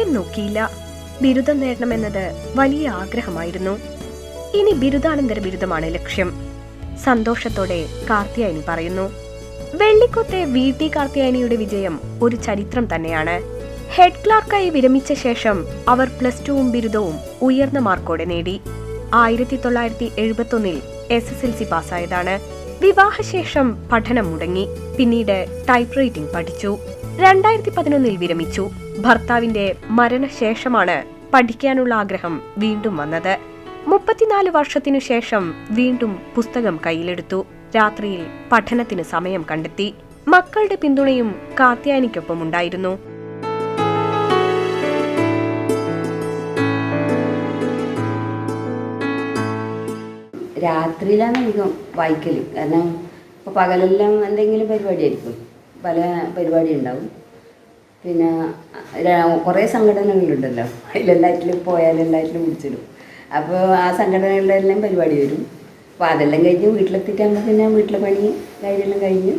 പ്രായം നോക്കിയില്ല. ബിരുദം നേടണമെന്നത് വലിയ ആഗ്രഹമായിരുന്നു. ഇനി ബിരുദാനന്തര ബിരുദമാണ് ലക്ഷ്യം. സന്തോഷത്തോടെ കാർത്തിയായനി പറയുന്നു വെള്ളിക്കോട്ടെ വി. ടി. കാർത്തിയായനിയുടെ വിജയം ഒരു ചരിത്രം തന്നെയാണ്. ഹെഡ് ക്ലാർക്കായി വിരമിച്ച ശേഷം അവർ പ്ലസ് ടുവും ബിരുദവും ഉയർന്ന മാർക്കോടെ നേടി. ആയിരത്തി തൊള്ളായിരത്തി എഴുപത്തൊന്നിൽ എസ് എസ് എൽ സി പാസ്സായതാണ്. വിവാഹശേഷം പഠനം മുടങ്ങി. പിന്നീട് ടൈപ്പ് റൈറ്റിംഗ് പഠിച്ചു. രണ്ടായിരത്തി പതിനൊന്നിൽ വിരമിച്ചു. ഭർത്താവിന്റെ മരണശേഷമാണ് പഠിക്കാനുള്ള ആഗ്രഹം വീണ്ടും വന്നത്. മുപ്പത്തിനാല് വർഷത്തിനു ശേഷം വീണ്ടും പുസ്തകം കയ്യിലെടുത്തു. രാത്രിയിൽ പഠനത്തിന് സമയം കണ്ടെത്തി. മക്കളുടെ പിന്തുണയും കാത്യാനിക്കൊപ്പം ഉണ്ടായിരുന്നു രാത്രിയിലാണ് അധികം വായിക്കൽ കാരണം ഇപ്പോൾ പകലെല്ലാം എന്തെങ്കിലും പരിപാടിയായിരിക്കും. പല പരിപാടി ഉണ്ടാവും പിന്നെ കുറേ സംഘടനകളുണ്ടല്ലോ. അതിലെല്ലാറ്റിലും പോയാൽ എല്ലാറ്റിലും പിടിച്ചിടും അപ്പോൾ ആ സംഘടനകളുടെ എല്ലാം പരിപാടി വരും. അപ്പോൾ അതെല്ലാം കഴിഞ്ഞ് വീട്ടിലെത്തിയിട്ടാകുമ്പോൾ പിന്നെ വീട്ടിലെ പണി കാര്യമെല്ലാം കഴിഞ്ഞ്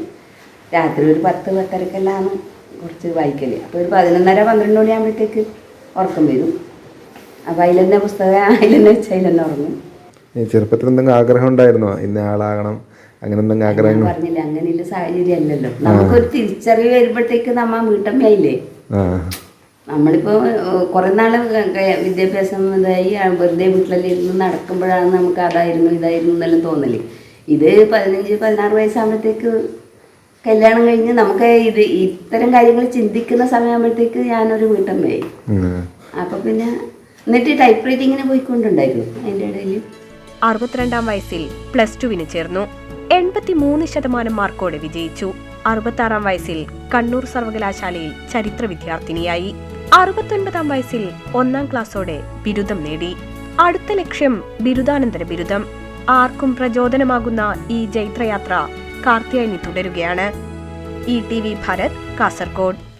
രാത്രി ഒരു പത്ത് പത്തരക്കെല്ലാം കുറച്ച് വായിക്കൽ അപ്പോൾ ഒരു പതിനൊന്നര പന്ത്രണ്ട് മണിയാകുമ്പോഴത്തേക്ക് ഉറക്കം വരും. അപ്പോൾ അതിൽ തന്നെ പുസ്തകം അതിൽ തന്നെ വെച്ച് അതിൽ തന്നെ ഉറങ്ങും. ചെറുപ്പത്തിൽ എന്തെങ്കിലും ആഗ്രഹം ഉണ്ടായിരുന്നോ? ഇന്ന ആളാകണം. അങ്ങനെ എന്തെങ്കിലും ആഗ്രഹങ്ങൾ പറഞ്ഞില്ല അങ്ങനെയുള്ള സാഹചര്യം അല്ലല്ലോ നമുക്കൊരു തിരിച്ചറിവ് വരുമ്പോഴത്തേക്ക് നമ്മ വീട്ടമ്മയായില്ലേ ആ. നമ്മളിപ്പോൾ കുറേ നാൾ വിദ്യാഭ്യാസം ഇതായി വെറുതെ വീട്ടിലെല്ലാം ഇരുന്ന് നടക്കുമ്പോഴാണ് നമുക്ക് അതായിരുന്നു ഇതായിരുന്നു എന്നെല്ലാം തോന്നൽ. ഇത് പതിനഞ്ച് പതിനാറ് വയസ്സാകുമ്പോഴത്തേക്ക് കല്യാണം കഴിഞ്ഞ് നമുക്ക് ഇത് ഇത്തരം കാര്യങ്ങൾ ചിന്തിക്കുന്ന സമയമാകുമ്പോഴത്തേക്ക് ഞാനൊരു വീട്ടമ്മയായി. അപ്പൊ അപ്പോൾ പിന്നെ എന്നിട്ട് ടൈപ്പ് റൈറ്റിങ്ങിന് പോയിക്കൊണ്ടുണ്ടായിരുന്നു അതിന്റെ ഇടയിൽ അറുപത്തിരണ്ടാം വയസ്സിൽ പ്ലസ് ടുവിന് ചേർന്നു. എൺപത്തിമൂന്ന് ശതമാനം മാർക്കോടെ വിജയിച്ചു. അറുപത്താറാം വയസ്സിൽ കണ്ണൂർ സർവകലാശാലയിൽ ചരിത്ര വിദ്യാർത്ഥിനിയായി. അറുപത്തൊൻപതാം വയസ്സിൽ ഒന്നാം ക്ലാസ്സോടെ ബിരുദം നേടി. അടുത്ത ലക്ഷ്യം ബിരുദാനന്തര ബിരുദം. ആർക്കും പ്രചോദനമാകുന്ന ഈ ജൈത്രയാത്ര കാർത്തിയായനി തുടരുകയാണ്. E T V Bharat Kasaragod.